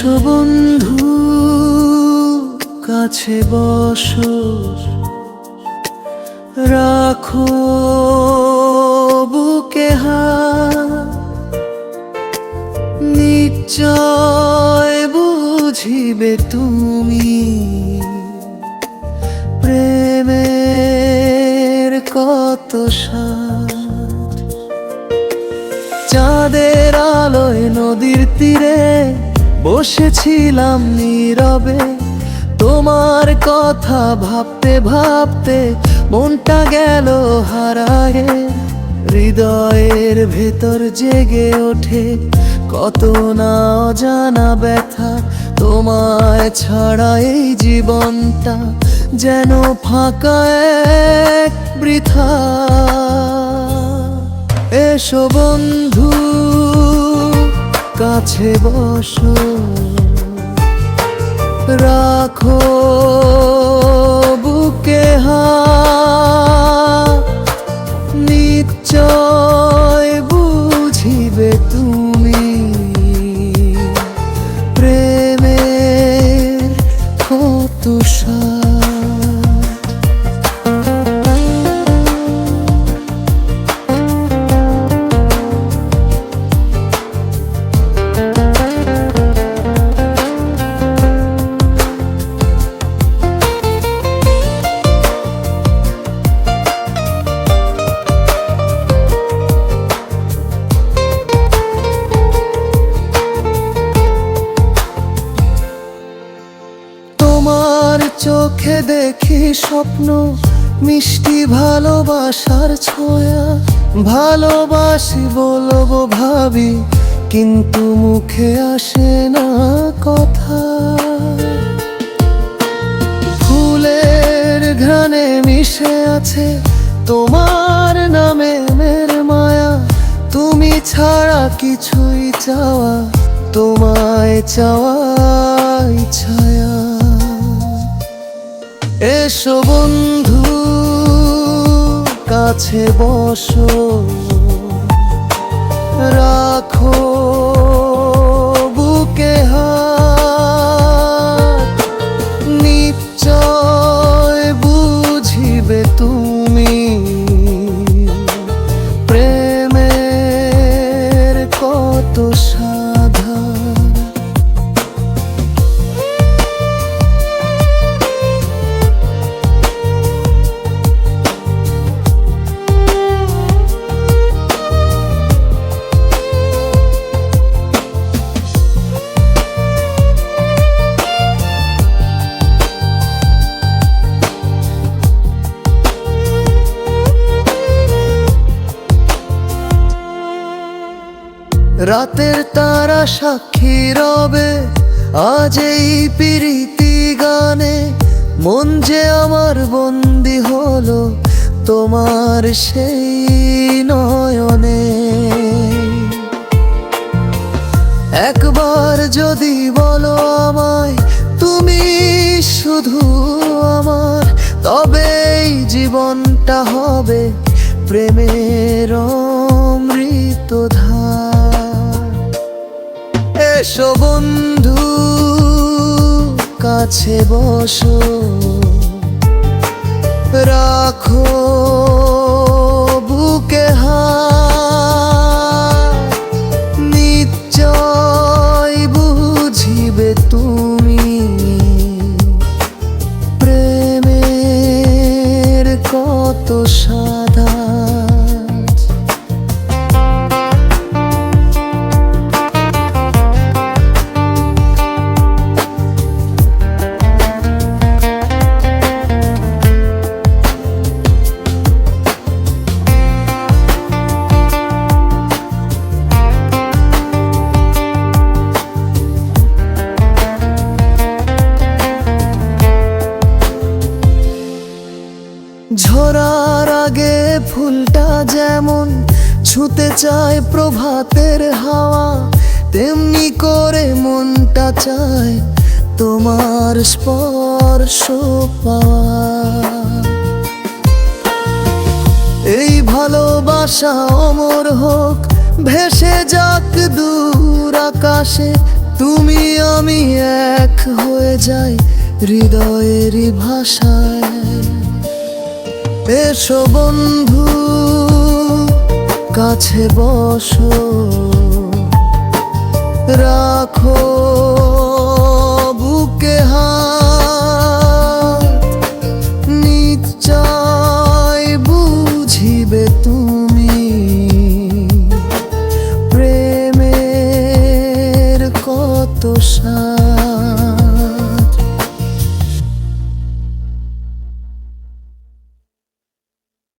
এসো বন্ধু, কাছে বসো। রাখো বুকে হাত। নিশ্চয় বুঝিবে তুমি প্রেমের কত সাথ চাঁদের আলোয় নদীর তীরে বসেছিলাম নীরবে, তোমার কথা ভাবতে ভাবতে মনটা গেল হারায়ে। হৃদয়ের ভেতর জেগে ওঠে কত না অজানা ব্যথা, তোমায় ছাড়া এই জীবনটা যেন ফাঁকা এক বৃথা। এসো বন্ধু। কাছে বসো। রাখো চোখে দেখি স্বপ্ন, মিষ্টি ভালোবাসার ছোঁয়া। ভালোবাসি বলব ভাবি, কিন্তু মুখে আসে না কথা। ফুলের ঘ্রাণে মিশে আছে তোমার নামে মের মায়া। তুমি ছাড়া কিছুই চাওয়া, তোমায় চাওয়া ছায়া এসো বন্ধু কাছে বসো। রাখো বুকে হাত। নিশ্চয় বুঝিবে তুমি প্রেমের কত সাধা রাতের তারা সাক্ষী রবে, আজ এই প্রীতি গানে। মন যে আমার বন্দি হলো, তোমার সেই নয়নে। একবার যদি বলো আমায়, তুমি শুধু আমার তবে এই জীবনটা হবে প্রেমের এসো বন্ধু কাছে বসো। রাখো বুকে হাত। ঝরার আগে ফুলটা যেমন ছুতে চায় প্রভাতের হাওয়া, তেমনি করে মনটা চায় তোমার স্পর্শ এই ভালোবাসা অমর হোক, ভেসে যাক দূর আকাশে, তুমি আমি এক হয়ে যাই হৃদয়েরই ভাষায়। এসো বন্ধু কাছে বসো। রাখো বুকে হার নিশ্চয় বুঝিবে তুমি। প্রেমের কত সার